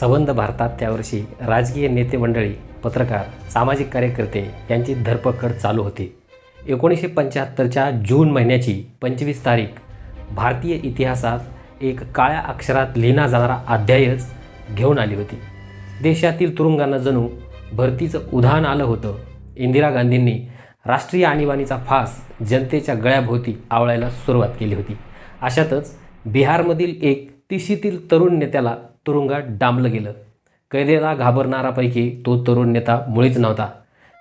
संबंध भारतात त्यावर्षी राजकीय नेते मंडळी पत्रकार सामाजिक कार्यकर्ते यांची धरपकड चालू होती. एकोणीसशे पंच्याहत्तरच्या जून महिन्याची पंचवीस तारीख भारतीय इतिहासात एक काळ्या अक्षरात लिहिला जाणारा अध्यायच घेऊन आली होती. देशातील तुरुंगांना जणू भरतीचं उधाण आलं होतं. इंदिरा गांधींनी राष्ट्रीय आणीबाणीचा फास जनतेच्या गळ्याभोवती आवळायला सुरुवात केली होती. अशातच बिहारमधील एक तिशीतील तरुण नेत्याला तुरुंगात डांबलं गेलं. कैदेला घाबरणारापैकी तो तरुण नेता मुळीच नव्हता.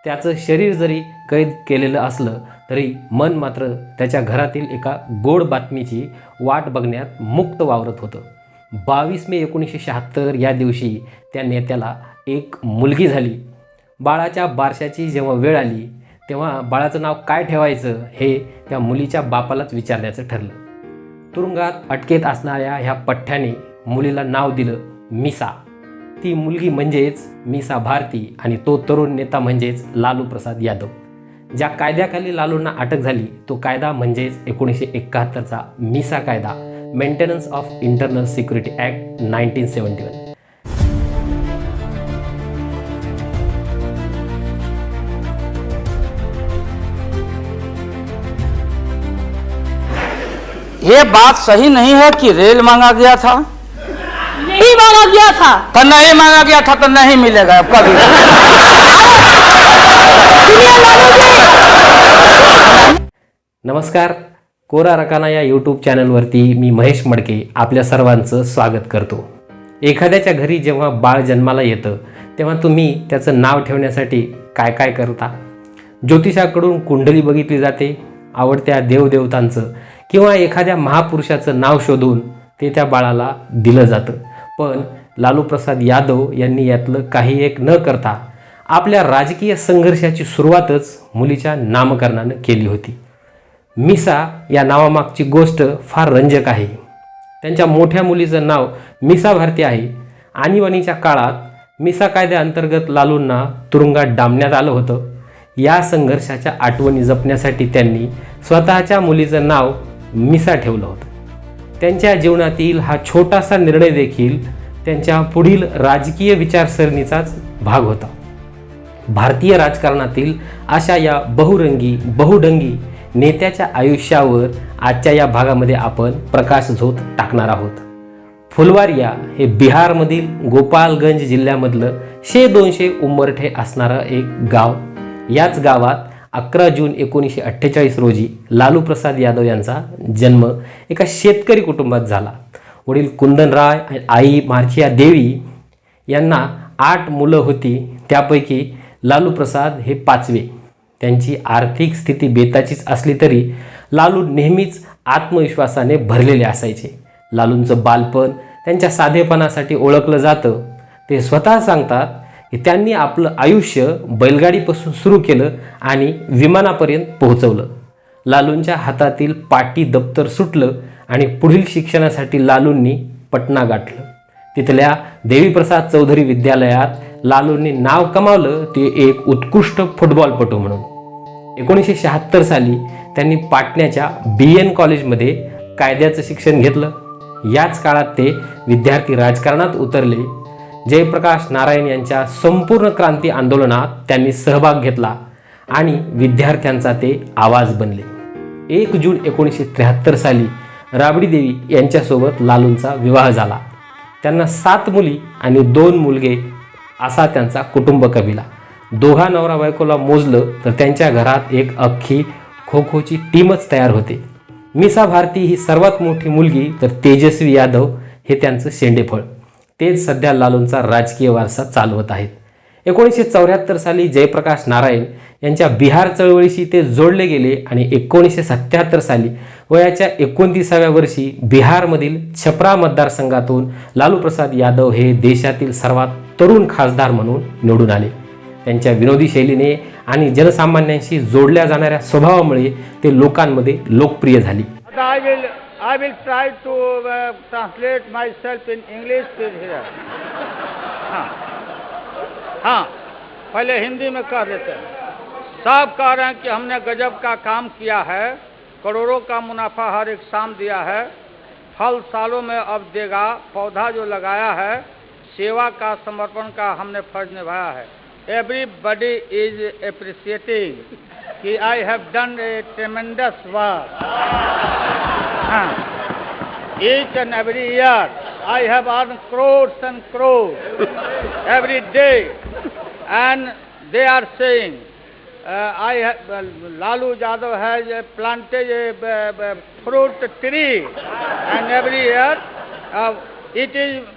त्याचं शरीर जरी कैद केलेलं असलं तरी मन मात्र त्याच्या घरातील एका गोड बातमीची वाट बघण्यात मुक्त वावरत होतं. बावीस मे एकोणीसशे शहात्तर या दिवशी त्या नेत्याला एक मुलगी झाली. बाळाच्या बारशाची जेव्हा वेळ आली तेव्हा बाळाचं नाव काय ठेवायचं हे त्या मुलीच्या बापालाच विचारण्याचं ठरलं. तुरुंगात अटकेत असणाऱ्या ह्या पठ्ठ्याने मुलीला नाव दिलं मिसा. ती मुलगी म्हणजेच मिसा भारती आणि तो तरुण नेता म्हणजेच लालू प्रसाद यादव. ज्या कायद्याखाली लालूंना अटक झाली तो कायदा म्हणजेच एकोणीसशे एकाहत्तरचा मिसा कायदा maintenance of internal security act nineteen seventy one ये बात सही नहीं है कि रेल मांगा गया था? नहीं मांगा गया था। तो नहीं मांगा गया था तो नहीं मिलेगा अब कभी। नमस्कार कोरा रकाना या यूट्यूब चॅनलवरती मी महेश मडके आपल्या सर्वांचं स्वागत करतो. एखाद्याच्या घरी जेव्हा बाळ जन्माला येतं तेव्हा तुम्ही त्याचं नाव ठेवण्यासाठी काय काय करता? ज्योतिषाकडून कुंडली बघितली जाते आवडत्या देवदेवतांचं किंवा एखाद्या महापुरुषाचं नाव शोधून ते त्या बाळाला दिलं जातं. पण लालू प्रसाद यादव यांनी यातलं काही एक न करता आपल्या राजकीय संघर्षाची सुरुवातच मुलीच्या नामकरणानं केली होती. मिसा या नावामागची गोष्ट फार रंजक आहे. त्यांच्या मोठ्या मुलीचं नाव मिसा भारती आहे. आणीबाणीच्या काळात मिसा कायद्याअंतर्गत लालूंना तुरुंगात डांबण्यात आलं होतं. या संघर्षाच्या आठवणी जपण्यासाठी त्यांनी स्वतःच्या मुलीचं नाव मिसा ठेवलं होतं. त्यांच्या जीवनातील हा छोटासा निर्णय देखील त्यांच्या पुढील राजकीय विचारसरणीचाच भाग होता. भारतीय राजकारणातील अशा या बहुरंगी बहुडंगी नेत्याच्या आयुष्यावर आजच्या या भागामध्ये आपण प्रकाश झोत टाकणार आहोत. फुलवारिया हे बिहारमधील गोपालगंज जिल्ह्यामधलं शे दोनशे उंबरठे असणारं एक गाव. याच गावात अकरा जून एकोणीसशे अठ्ठेचाळीस रोजी लालू प्रसाद यादव यांचा जन्म एका शेतकरी कुटुंबात झाला. वडील कुंदनराय आणि आई मार्चिया देवी यांना आठ मुलं होती. त्यापैकी लालू प्रसाद हे पाचवे. त्यांची आर्थिक स्थिती बेताचीच असली तरी लालू नेहमीच आत्मविश्वासाने भरलेले असायचे. लालूंचं बालपण त्यांच्या साधेपणासाठी ओळखलं जातं. ते स्वतः सांगतात त्यांनी आपलं आयुष्य बैलगाडीपासून सुरू केलं आणि विमानापर्यंत पोहोचवलं. लालूंच्या हातातील पाटी दप्तर सुटलं आणि पुढील शिक्षणासाठी लालूंनी पटना गाठलं. तिथल्या देवीप्रसाद चौधरी विद्यालयात लालूंनी नाव कमावलं ते एक उत्कृष्ट फुटबॉलपटू म्हणून. एकोणीसशे शहात्तर साली त्यांनी पाटण्याच्या बी एन कॉलेजमध्ये कायद्याचं शिक्षण घेतलं. याच काळात ते विद्यार्थी राजकारणात उतरले जयप्रकाश नारायण यांच्या संपूर्ण क्रांती आंदोलनात त्यांनी सहभाग घेतला आणि विद्यार्थ्यांचा ते आवाज बनले. एक जून एकोणीसशे त्र्याहत्तर साली राबडी देवी यांच्यासोबत लालूंचा विवाह झाला. त्यांना सात मुली आणि दोन मुलगे असा त्यांचा कुटुंब कबिला दोघा नवरा बायकोला मोजलं तर त्यांच्या घरात एक अख्खी खो खोची टीमच तयार होते. मिसा भारती ही सर्वात मोठी मुलगी तर तेजस्वी यादव हे त्यांचं शेंडेफळ. तेच सध्या लालूंचा राजकीय वारसा चालवत आहेत. एकोणीसशे चौऱ्याहत्तर साली जयप्रकाश नारायण यांच्या बिहार चळवळीशी ते जोडले गेले आणि एकोणीसशे सत्याहत्तर साली वयाच्या एकोणतीसाव्या वर्षी बिहारमधील छपरा मतदारसंघातून लालू प्रसाद यादव हे देशातील सर्वात तरुण खासदार म्हणून निवडून आले. त्यांच्या विनोदी शैलीने आणि जनसामान्यांशी जोडल्या जाणाऱ्या स्वभावामुळे ते लोकांमध्ये लोकप्रिय झाली. I will try to uh, translate myself in English here. हाँ। हाँ। पहले हिंदी में कह देते हैं। सब कह रहे हैं कि हमने गजब का काम किया है। करोड़ों का मुनाफा हर एक शाम दिया है। फल सालों में अब देगा। पौधा जो लगाया है सेवा का समर्पण का हमने फ़र्ज़ निभाया है। एवरीबडी इज़ अप्रिशिएटिंग कि I have done a tremendous work each and every year I have earned crores and crores every day and they are saying uh, I have, uh, Lalu Yadav has uh, planted a fruit tree and every year uh, it is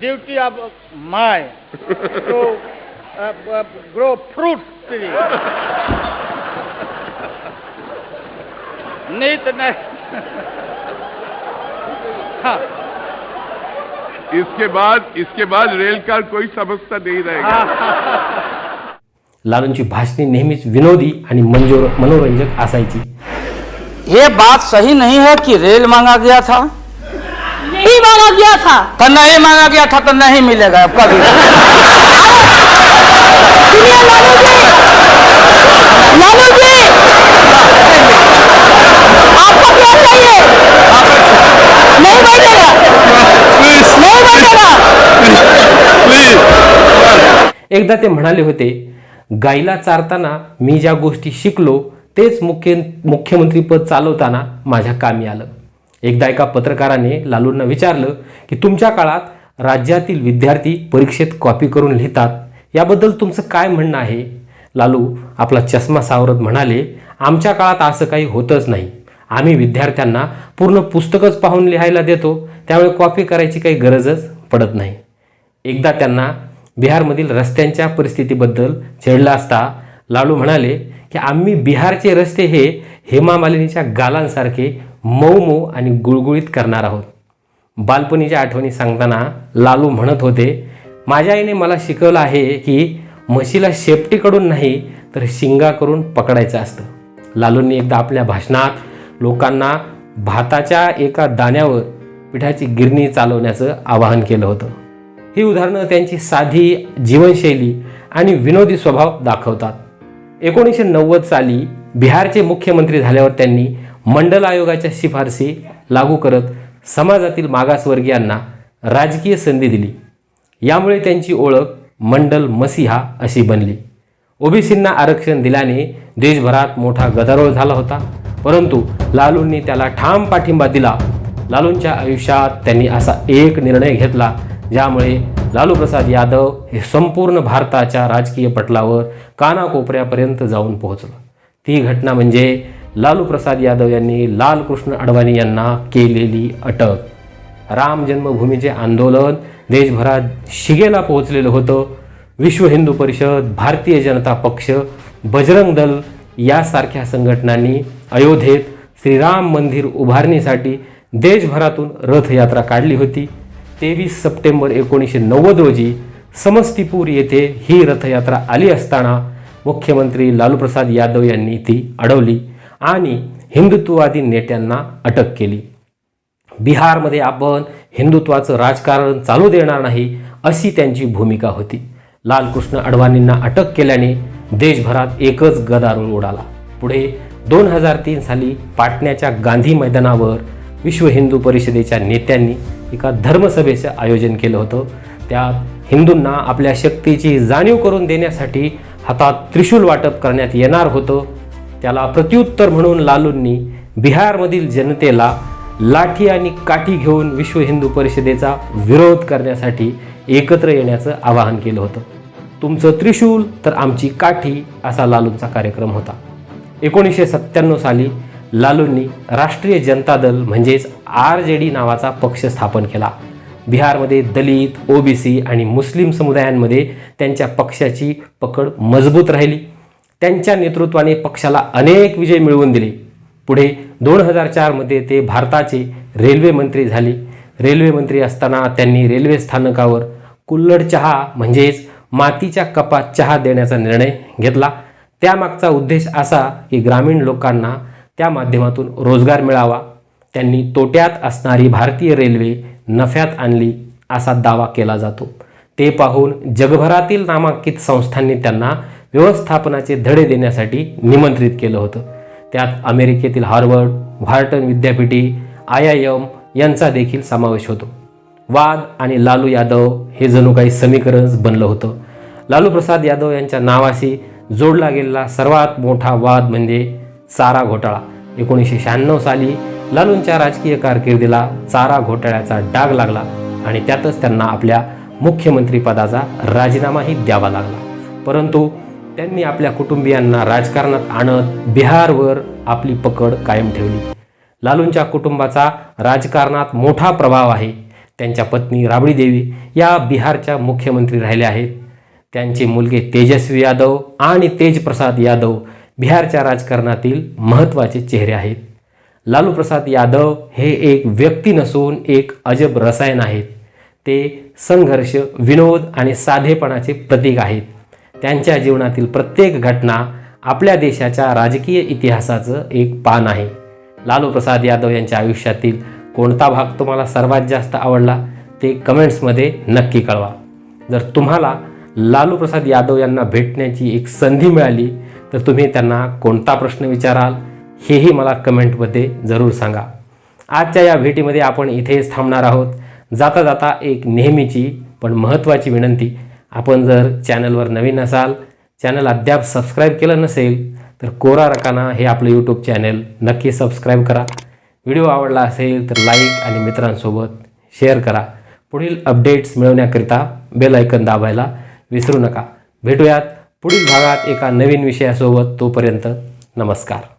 duty of mine to uh, uh, grow fruit tree. Neat नहीं हाँ। इसके बाद इसके बाद rail का कोई समस्या नहीं रहेगा। लालूंची भाषणे नेहमीच विनोदी आणि मंजोर मनोरंजक असायची. ये बात सही नहीं है कि रेल मांगा गया था। नहीं मांगा गया था। तो नहीं मांगा गया था तो नहीं मिलेगा अब कभी। लालू जी लालू जी आपको क्या चाहिए? एकदा ते म्हणाले होते गाईला चारताना मी ज्या गोष्टी शिकलो तेच मुख्य मुख्यमंत्रीपद चालवताना माझ्या कामी आलं. एकदा एका पत्रकाराने लालूंना विचारलं की तुमच्या काळात राज्यातील विद्यार्थी परीक्षेत कॉपी करून लिहितात याबद्दल तुमचं काय म्हणणं आहे? लालू आपला चष्मा सावरत म्हणाले आमच्या काळात असं काही होतच नाही. आम्ही विद्यार्थ्यांना पूर्ण पुस्तकच पाहून लिहायला देतो त्यामुळे कॉपी करायची काही गरजच पडत नाही. एकदा त्यांना बिहारमधील रस्त्यांच्या परिस्थितीबद्दल छेडला असता लालू म्हणाले की आम्ही बिहारचे रस्ते हे हेमा मालिनीच्या गालांसारखे मऊ मऊ आणि गुळगुळीत करणार आहोत. बालपणीच्या आठवणी सांगताना लालू म्हणत होते माझ्या आईने मला शिकवलं आहे की म्हशीला शेपटीकडून नाही तर शिंगाकडून पकडायचं असतं. लालूंनी एकदा आपल्या भाषणात लोकांना भाताच्या एका दाण्यावर पिठाची गिरणी चालवण्याचं आवाहन केलं होतं. ही उदाहरणं त्यांची साधी जीवनशैली आणि विनोदी स्वभाव दाखवतात. एकोणीसशे नव्वद साली बिहारचे मुख्यमंत्री झाल्यावर त्यांनी मंडल आयोगाच्या शिफारसी लागू करत समाजातील मागासवर्गीयांना राजकीय संधी दिली. यामुळे त्यांची ओळख मंडल मसीहा अशी बनली. ओबीसींना आरक्षण दिल्याने देशभरात मोठा गदारोळ झाला होता. परंतु लालूंनी त्याला ठाम पाठिंबा दिला. लालूंच्या आयुष्यात त्यांनी असा एक निर्णय घेतला ज्यामुळे लालू प्रसाद यादव हे संपूर्ण भारताच्या राजकीय पटलावर कानाकोपऱ्यापर्यंत जाऊन पोहोचलं. ती घटना म्हणजे लालू प्रसाद यादव यांनी लालकृष्ण अडवाणी यांना केलेली अटक. राम जन्मभूमीचे आंदोलन देशभरात शिगेला पोहोचलेलं होतं. विश्व हिंदू परिषद भारतीय जनता पक्ष बजरंग दल यासारख्या संघटनांनी अयोध्येत श्रीराम मंदिर उभारणीसाठी देशभरातून रथयात्रा काढली होती. तेवीस सप्टेंबर एकोणीसशे नव्वद रोजी समस्तीपूर येथे ही रथयात्रा आली असताना मुख्यमंत्री लालूप्रसाद यादव यांनी ती अडवली आणि हिंदुत्ववादी नेत्यांना अटक केली. बिहारमध्ये आपण हिंदुत्वाचं राजकारण चालू देणार नाही अशी त्यांची भूमिका होती. लालकृष्ण अडवाणींना अटक केल्याने देशभरात एकच गदारोळ उडाला. पुढे दोन हजार तीन साली पाटण्याच्या गांधी मैदानावर विश्व हिंदू परिषदेच्या नेत्यांनी एका धर्मसभेचं आयोजन केलं होतं. त्यात हिंदूंना आपल्या शक्तीची जाणीव करून देण्यासाठी हातात त्रिशूल वाटप करण्यात येणार होतं. त्याला प्रत्युत्तर म्हणून लालूंनी बिहारमधील जनतेला लाठी आणि काठी घेऊन विश्व हिंदू परिषदेचा विरोध करण्यासाठी एकत्र येण्याचं आवाहन केलं होतं. तुमचं त्रिशूल तर आमची काठी असा लालूंचा कार्यक्रम होता. एकोणीसशे सत्त्याण्णव साली लालूंनी राष्ट्रीय जनता दल म्हणजेच आर जे डी नावाचा पक्ष स्थापन केला. बिहारमध्ये दलित ओबीसी आणि मुस्लिम समुदायांमध्ये त्यांच्या पक्षाची पकड मजबूत राहिली. त्यांच्या नेतृत्वाने पक्षाला अनेक विजय मिळवून दिले. पुढे दोन हजार चारमध्ये ते भारताचे रेल्वे मंत्री झाले. रेल्वे मंत्री असताना त्यांनी रेल्वे स्थानकावर कुल्लड चहा म्हणजेच मातीच्या कपात चहा देण्याचा निर्णय घेतला. त्यामागचा उद्देश असा की ग्रामीण लोकांना त्या माध्यमातून रोजगार मिळावा. त्यांनी तोट्यात असणारी भारतीय रेल्वे नफ्यात आणली असा दावा केला जातो. ते पाहून जगभरातील नामांकित संस्थांनी त्यांना व्यवस्थापनाचे धडे देण्यासाठी निमंत्रित केलं होतं. त्यात अमेरिकेतील हार्वर्ड व्हार्टन विद्यापीठे आय आय एम यांचा देखील समावेश होतो. वाद आणि लालू यादव हे जणू काही समीकरणच बनलं होतं. लालू प्रसाद यादव यांच्या नावाशी जोडला गेलेला सर्वात मोठा वाद म्हणजे चारा घोटाळा. एकोणीसशे शहाण्णव साली लालूंच्या राजकीय कारकिर्दीला चारा घोटाळ्याचा डाग लागला आणि त्यातच त्यांना आपल्या मुख्यमंत्रीपदाचा राजीनामाही द्यावा लागला. परंतु त्यांनी आपल्या कुटुंबियांना राजकारणात आणत बिहारवर आपली पकड कायम ठेवली. लालूंच्या कुटुंबाचा राजकारणात मोठा प्रभाव आहे. त्यांच्या पत्नी राबडी देवी या बिहारच्या मुख्यमंत्री राहिल्या आहेत. त्यांचे मुलगे तेजस्वी यादव आणि तेजप्रसाद यादव बिहारच्या राजकारणातील महत्त्वाचे चेहरे आहेत. लालू प्रसाद यादव हे एक व्यक्ती नसून एक अजब रसायन आहेत. ते संघर्ष विनोद आणि साधेपणाचे प्रतीक आहेत. त्यांच्या जीवनातील प्रत्येक घटना आपल्या देशाच्या राजकीय इतिहासाचं एक पान आहे. लालू प्रसाद यादव यांच्या आयुष्यातील कोणता भाग तुम्हाला सर्वात जास्त आवडला ते कमेंट्समध्ये नक्की कळवा. जर तुम्हाला लालू प्रसाद यादव यांना भेटण्याची एक संधी मिळाली तर तुम्ही त्यांना कोणता प्रश्न विचाराल हेही मला कमेंटमध्ये जरूर सांगा. आजच्या या भेटीमध्ये आपण इथेच थांबणार आहोत. जाता जाता एक नेहमीची पण महत्त्वाची विनंती आपण जर चॅनलवर नवीन असाल चॅनल अद्याप सबस्क्राईब केलं नसेल तर कोरा रकाना हे आपलं यूट्यूब चॅनल नक्की सबस्क्राईब करा. व्हिडिओ आवडला असेल तर लाईक आणि मित्रांसोबत शेअर करा. पुढील अपडेट्स मिळवण्याकरिता बेल ऐकन दाबायला विसरू नका. भेटूयात. पुढील भागात एका नवीन विषयासोबत तोपर्यंत नमस्कार.